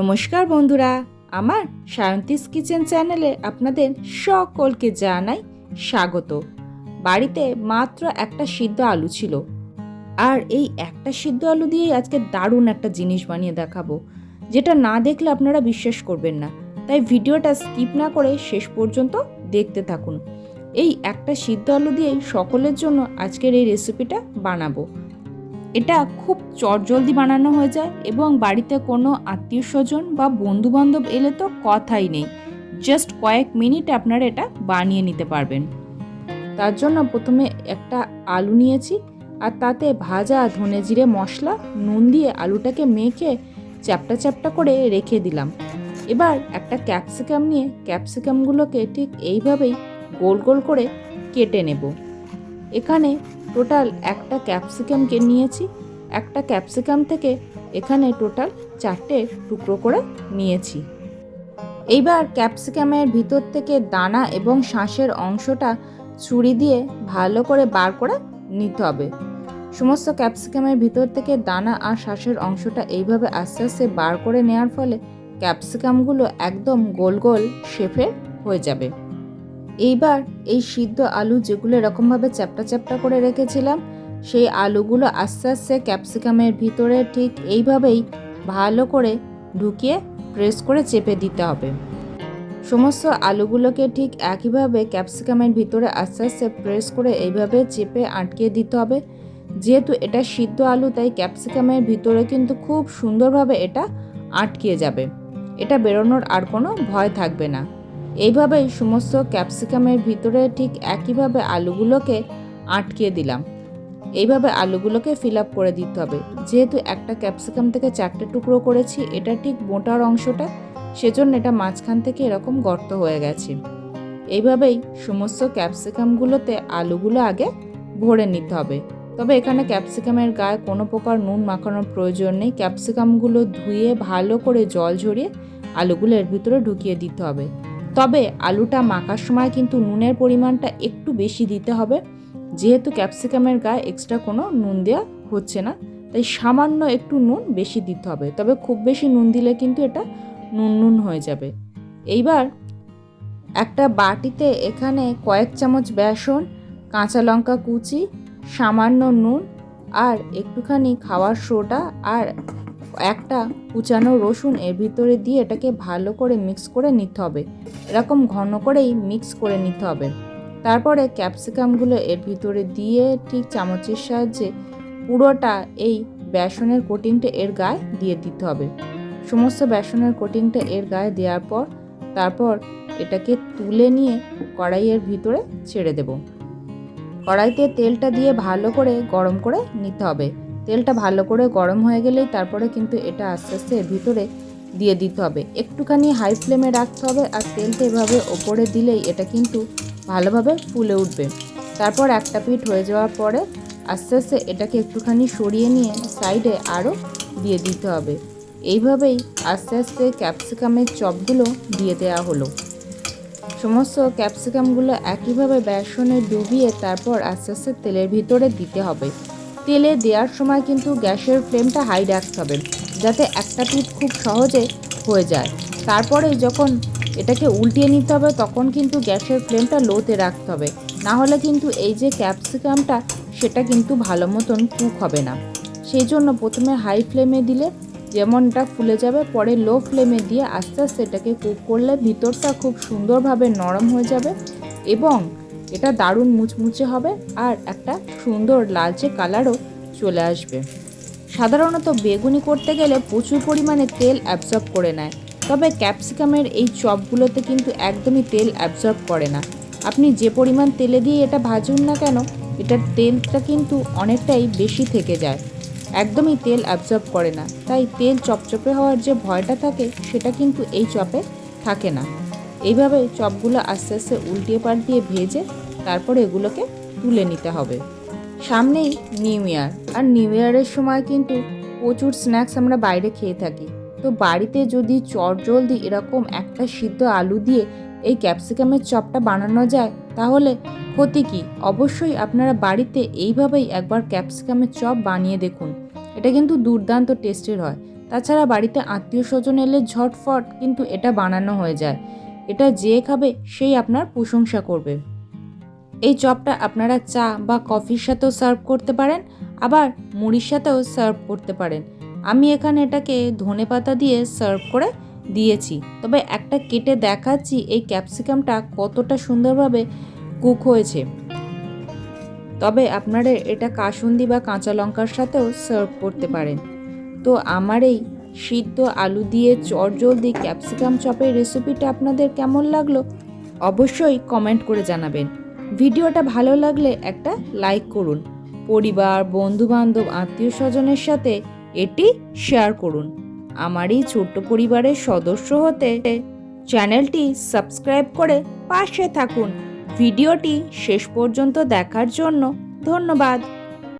নমস্কার বন্ধুরা, আমার সায়ন্তিস কিচেন চ্যানেলে আপনাদের সকলকে জানাই স্বাগত। বাড়িতে মাত্র একটা সিদ্ধ আলু ছিল। আর এই একটা সিদ্ধ আলু দিয়েই আজকে দারুণ একটা জিনিস বানিয়ে দেখাবো, যেটা না দেখলে আপনারা বিশ্বাস করবেন না। তাই ভিডিওটা স্কিপ না করে শেষ পর্যন্ত দেখতে থাকুন। এই একটা সিদ্ধ আলু দিয়েই সকলের জন্য আজকের এই রেসিপিটা বানাবো। এটা খুব চটজলদি বানানো হয়ে যায় এবং বাড়িতে কোনো আত্মীয় স্বজন বা বন্ধু বান্ধব এলে তো কথাই নেই। জাস্ট কয়েক মিনিট আপনারা এটা বানিয়ে নিতে পারবেন। তার জন্য প্রথমে একটা আলু নিয়েছি আর তাতে ভাজা ধনে জিরে মশলা, নুন দিয়ে আলুটাকে মেখে চ্যাপটা চ্যাপটা করে রেখে দিলাম। এবার একটা ক্যাপসিকাম নিয়ে ক্যাপসিকামগুলোকে ঠিক এইভাবেই গোল গোল করে কেটে নেব। এখানে টোটাল একটা ক্যাপসিকামকে নিয়েছি, একটা ক্যাপসিকাম থেকে এখানে টোটাল চারটে টুকরো করে নিয়েছি। এইবার ক্যাপসিকামের ভিতর থেকে দানা এবং শাঁসের অংশটা ছুরি দিয়ে ভালো করে বার করে নিতে হবে। সমস্ত ক্যাপসিকামের ভিতর থেকে দানা আর শ্বাসের অংশটা এইভাবে আস্তে আস্তে বার করে নেওয়ার ফলে ক্যাপসিকামগুলো একদম গোল গোল শেপের হয়ে যাবে। এইবার এই সিদ্ধ আলু যেগুলো এরকমভাবে চ্যাপটা চ্যাপটা করে রেখেছিলাম, সেই আলুগুলো আস্তে আস্তে ক্যাপসিকামের ভিতরে ঠিক এইভাবেই ভালো করে ঢুকিয়ে প্রেস করে চেপে দিতে হবে। সমস্ত আলুগুলোকে ঠিক একইভাবে ক্যাপসিকামের ভিতরে আস্তে আস্তে প্রেস করে এইভাবে চেপে আটকে দিতে হবে। যেহেতু এটা সিদ্ধ আলু, তাই ক্যাপসিকামের ভিতরে কিন্তু খুব সুন্দরভাবে এটা আটকে যাবে। এটা বেরোনোর আর কোনো ভয় থাকবে না। এইভাবেই সমস্ত ক্যাপসিকামের ভিতরে ঠিক একইভাবে আলুগুলোকে আটকে দিলাম। এইভাবে আলুগুলোকে ফিল আপ করে দিতে হবে। যেহেতু একটা ক্যাপসিকাম থেকে চারটে টুকরো করেছি, এটা ঠিক মোটার অংশটা, সেজন্য এটা মাঝখান থেকে এরকম গর্ত হয়ে গেছে। এইভাবেই সমস্ত ক্যাপসিকামগুলোতে আলুগুলো আগে ভরে নিতে হবে। তবে এখানে ক্যাপসিকামের গায়ে কোনো প্রকার নুন মাখানোর প্রয়োজন নেই। ক্যাপসিকামগুলো ধুয়ে ভালো করে জল ঝরিয়ে আলুগুলো এর ভিতরে ঢুকিয়ে দিতে হবে। তবে আলুটা মাখার সময় কিন্তু নুনের পরিমাণটা একটু বেশি দিতে হবে। যেহেতু ক্যাপসিকামের গায়ে এক্সট্রা কোনো নুন দেওয়া হচ্ছে না, তাই সামান্য একটু নুন বেশি দিতে হবে। তবে খুব বেশি নুন দিলে কিন্তু এটা নুন নুন হয়ে যাবে। এইবার একটা বাটিতে এখানে কয়েক চামচ বেসন, কাঁচা লঙ্কা কুচি, সামান্য নুন আর একটুখানি খাওয়ার সোডা আর একটা কুচানো রসুন এর ভিতরে দিয়ে এটাকে ভালো করে মিক্স করে নিতে হবে। এরকম ঘন করেই মিক্স করে নিতে হবে। তারপরে ক্যাপসিকামগুলো এর ভিতরে দিয়ে ঠিক চামচের সাহায্যে পুরোটা এই বেসনের কোটিংটা এর গায়ে দিয়ে দিতে হবে। সমস্ত বেসনের কোটিংটা এর গায়ে দেওয়ার পর তারপর এটাকে তুলে নিয়ে কড়াইয়ের ভিতরে ছেড়ে দেব। কড়াইতে তেলটা দিয়ে ভালো করে গরম করে নিতে হবে। তেলটা ভালো করে গরম হয়ে গেলেই তারপরে কিন্তু এটা আস্তে আস্তে ভিতরে দিয়ে দিতে হবে। একটুখানি হাই ফ্লেমে রাখতে হবে আর তেলটা এভাবে ওপরে দিলেই এটা কিন্তু ভালোভাবে ফুলে উঠবে। তারপর একটা পিঠ হয়ে যাওয়ার পরে আস্তে আস্তে এটাকে একটুখানি সরিয়ে নিয়ে সাইডে আরও দিয়ে দিতে হবে। এইভাবেই আস্তে আস্তে ক্যাপসিকামের চপগুলো দিয়ে দেওয়া হলো। সমস্ত ক্যাপসিকামগুলো একইভাবে বেসনে ডুবিয়ে তারপর আস্তে আস্তে তেলের ভিতরে দিতে হবে। তেলে দেওয়ার সময় কিন্তু গ্যাসের ফ্লেমটা হাই রাখতে হবে, যাতে একটা পিঠ খুব সহজে হয়ে যায়। তারপরে যখন এটাকে উল্টিয়ে নিতে হবে, তখন কিন্তু গ্যাসের ফ্লেমটা লোতে রাখতে হবে। না হলে কিন্তু এই যে ক্যাপসিকামটা, সেটা কিন্তু ভালো মতন কুক হবে না। সেই জন্য প্রথমে হাই ফ্লেমে দিলে যেমন এটা ফুলে যাবে, পরে লো ফ্লেমে দিয়ে আস্তে আস্তে এটাকে কুক করলে ভিতরটা খুব সুন্দরভাবে নরম হয়ে যাবে এবং এটা দারুণ মুচমুচে হবে আর একটা সুন্দর লালচে কালারও চলে আসবে। সাধারণত বেগুনি করতে গেলে প্রচুর পরিমাণে তেল অ্যাবজর্ব করে নেয়, তবে ক্যাপসিকামের এই চপগুলোতে কিন্তু একদমই তেল অ্যাবজর্ব করে না। আপনি যে পরিমাণ তেলে দিয়ে এটা ভাজুন না কেন, এটার তেলটা কিন্তু অনেকটাই বেশি থেকে যায়। একদমই তেল অ্যাবজর্ব করে না, তাই তেল চপচপে হওয়ার যে ভয়টা থাকে, সেটা কিন্তু এই চপে থাকে না। এইভাবে চপগুলো আস্তে আস্তে উল্টিয়ে পাল্টিয়ে ভেজে তারপরে এগুলোকে তুলে নিতে হবে। সামনেই নিউ ইয়ার। আর নিউ ইয়ারের সময় কিন্তু প্রচুর স্ন্যাক্স আমরা বাইরে খেয়ে থাকি। তো বাড়িতে যদি চটজলদি এরকম একটা সিদ্ধ আলু দিয়ে এই ক্যাপসিকামের চপটা বানানো যায়, তাহলে ক্ষতি কি? অবশ্যই আপনারা বাড়িতে এইভাবেই একবার ক্যাপসিকামের চপ বানিয়ে দেখুন। এটা কিন্তু দুর্দান্ত টেস্টের হয়। তাছাড়া বাড়িতে আত্মীয় স্বজন এলে ঝটফট কিন্তু এটা বানানো হয়ে যায়। এটা যে খাবে সেই আপনার প্রশংসা করবে। এই চপটা আপনারা চা বা কফির সাথেও সার্ভ করতে পারেন, আবার মুড়ির সাথেও সার্ভ করতে পারেন। আমি এখানে এটাকে ধনে পাতা দিয়ে সার্ভ করে দিয়েছি, তবে একটা কেটে দেখাচ্ছি এই ক্যাপসিকামটা কতটা সুন্দরভাবে কুক হয়েছে। তবে আপনারা এটা কাসুন্দি বা কাঁচা লঙ্কার সাথেও সার্ভ করতে পারেন। তো আমার এই সিদ্ধ আলু দিয়ে চটজলদি ক্যাপসিকাম চপের রেসিপিটা আপনাদের কেমন লাগল অবশ্যই কমেন্ট করে জানাবেন। ভিডিওটা ভালো লাগলে একটা লাইক করুন। পরিবার, বন্ধুবান্ধব আত্মীয় স্বজনের সাথে এটি শেয়ার করুন। আমার এই ছোট্ট পরিবারের সদস্য হতে চ্যানেলটি সাবস্ক্রাইব করে পাশে থাকুন। ভিডিওটি শেষ পর্যন্ত দেখার জন্য ধন্যবাদ।